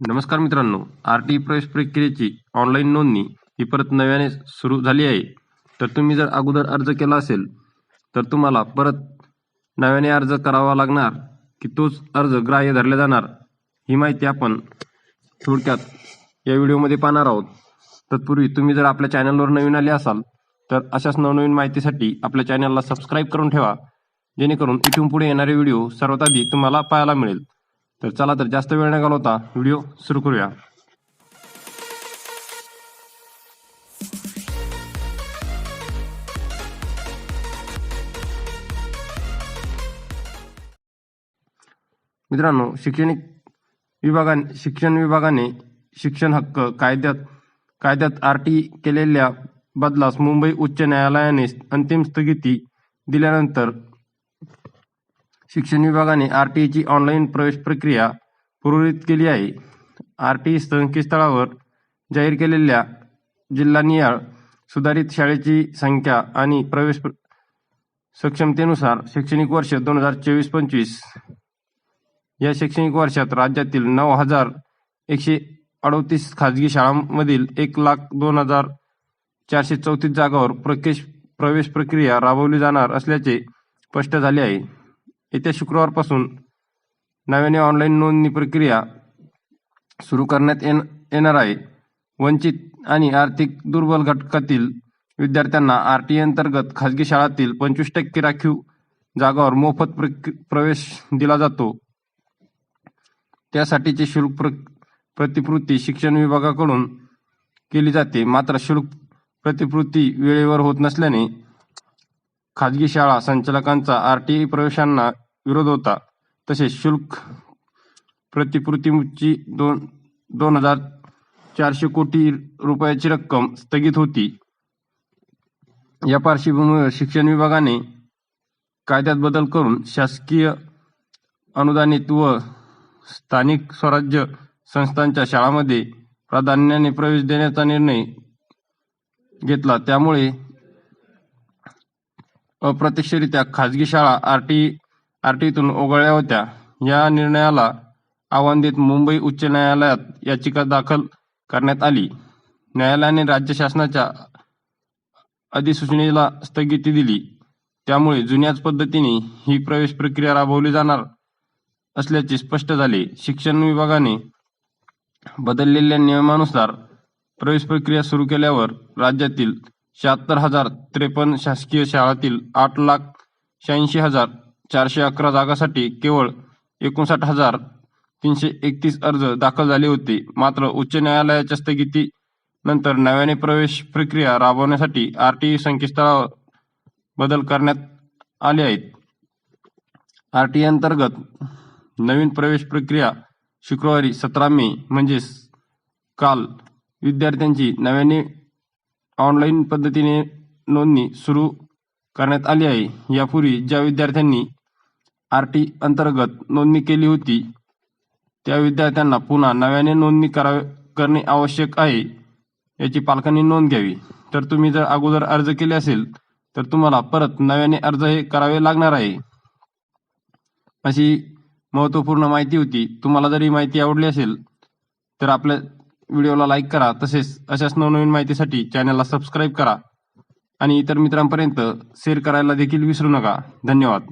नमस्कार मित्रांनो R T प्रवेश प्रक्रियेची ऑनलाईन नोंदणी ही परत नव्याने सुरू झाली आहे. तर तुम्ही जर अगोदर अर्ज केला असेल तर तुम्हाला परत नव्याने अर्ज करावा लागणार की तोच अर्ज ग्राह्य धरला जाणार ही माहिती आपण थोडक्यात या व्हिडिओमध्ये पाहणार आहोत. तत्पूर्वी तुम्ही जर आपल्या चॅनलवर नवीन आले असाल तर अशाच नवनवीन माहितीसाठी आपल्या चॅनलला सबस्क्राईब करून ठेवा जेणेकरून इथून पुढे येणारे व्हिडिओ सर्वात आधी तुम्हाला पाहायला मिळेल. तर चला तर जास्त वेळ न घालवता. व्हिडिओ सुरू करूया. मित्रांनो शैक्षणिक विभागाने शिक्षण विभागाने शिक्षण हक्क कायद्यात कायद्यात आर टी केलेल्या बदलास मुंबई उच्च न्यायालयाने अंतिम स्थगिती दिल्यानंतर शिक्षण विभागाने आर टी ची ऑनलाईन प्रवेश प्रक्रिया पूर्वरित केली आहे. आर टी संकेतस्थळावर जाहीर केलेल्या जिल्हानियाळ सुधारित शाळेची संख्या आणि प्रवेश सक्षमतेनुसार शैक्षणिक वर्ष दोन हजार चोवीस पंचवीस. या शैक्षणिक वर्षात राज्यातील नऊ हजार एकशे अडतीस खाजगी शाळांमधील एक लाख दोन हजार चारशे चौतीस जागावर प्रकेश प्रवेश प्रक्रिया राबवली जाणार असल्याचे स्पष्ट झाले आहे. येत्या शुक्रवारपासून नव्याने ऑनलाईन नोंदणी प्रक्रिया सुरू करण्यात येण येणार आहे. वंचित आणि आर्थिक दुर्बल घटकातील विद्यार्थ्यांना आर टी अंतर्गत खाजगी शाळांतील पंचवीस टक्के राखीव जागावर मोफत प्र प्रवेश दिला जातो. त्यासाठीचे शुल्क प्र प्रतिपूर्ती शिक्षण विभागाकडून केली जाते. मात्र शुल्क प्रतिपूर्ती वेळेवर होत नसल्याने खाजगी शाळा संचालकांचा आर टी प्रवेशांना विरोध होता. तसेच शुल्क प्रतिपूर्तीची दोन दोन हजार चारशे कोटी रुपयाची रक्कम स्थगित होती. या पार्श्वभूमीवर शिक्षण विभागाने कायद्यात बदल करून शासकीय अनुदानित व स्थानिक स्वराज्य संस्थांच्या शाळांमध्ये प्राधान्याने प्रवेश देण्याचा निर्णय घेतला. त्यामुळे अप्रत्यक्षरित्या खाजगी शाळा आरटी आरटीतून ओघळल्या होत्या. या निर्णयाला आव्हान देत मुंबई उच्च न्यायालयात याचिका दाखल करण्यात आली. न्यायालयाने राज्य शासनाच्या अधिसूचनेला स्थगिती दिली. त्यामुळे जुन्याच पद्धतीने ही प्रवेश प्रक्रिया राबवली जाणार असल्याचे स्पष्ट झाले. शिक्षण विभागाने बदललेल्या नियमानुसार प्रवेश प्रक्रिया सुरू केल्यावर राज्यातील शहात्तर हजार त्रेपन्न शासकीय शाळातील आठ लाख शहाऐंशी हजार चारशे अकरा जागासाठी केवळ एकोणसाठ हजार तीनशे एकतीस अर्ज दाखल झाले होते. मात्र उच्च न्यायालयाच्या स्थगिती नंतर नव्याने प्रवेश प्रक्रिया राबवण्यासाठी आर टी संकेतस्थळावर बदल करण्यात आले आहेत. आर टी अंतर्गत नवीन प्रवेश प्रक्रिया शुक्रवारी सतरा मे म्हणजेच काल विद्यार्थ्यांची नव्याने ऑनलाईन पद्धतीने नोंदणी सुरू करण्यात आली आहे. यापूर्वी ज्या विद्यार्थ्यांनी आर टी अंतर्गत नोंदणी केली होती त्या विद्यार्थ्यांना पुन्हा नव्याने नोंदणी करावे करणे आवश्यक आहे याची पालकांनी नोंद घ्यावी. तर तुम्ही जर अगोदर अर्ज केले असेल तर तुम्हाला परत नव्याने अर्ज हे करावे लागणार आहे. अशी महत्त्वपूर्ण माहिती होती. तुम्हाला जर ही माहिती आवडली असेल तर आपल्या व्हिडिओला लाईक करा तसेच अशाच नवनवीन माहितीसाठी चॅनलला सबस्क्राईब करा. आणि इतर मित्रांपर्यंत शेअर करायला देखील विसरू नका. धन्यवाद.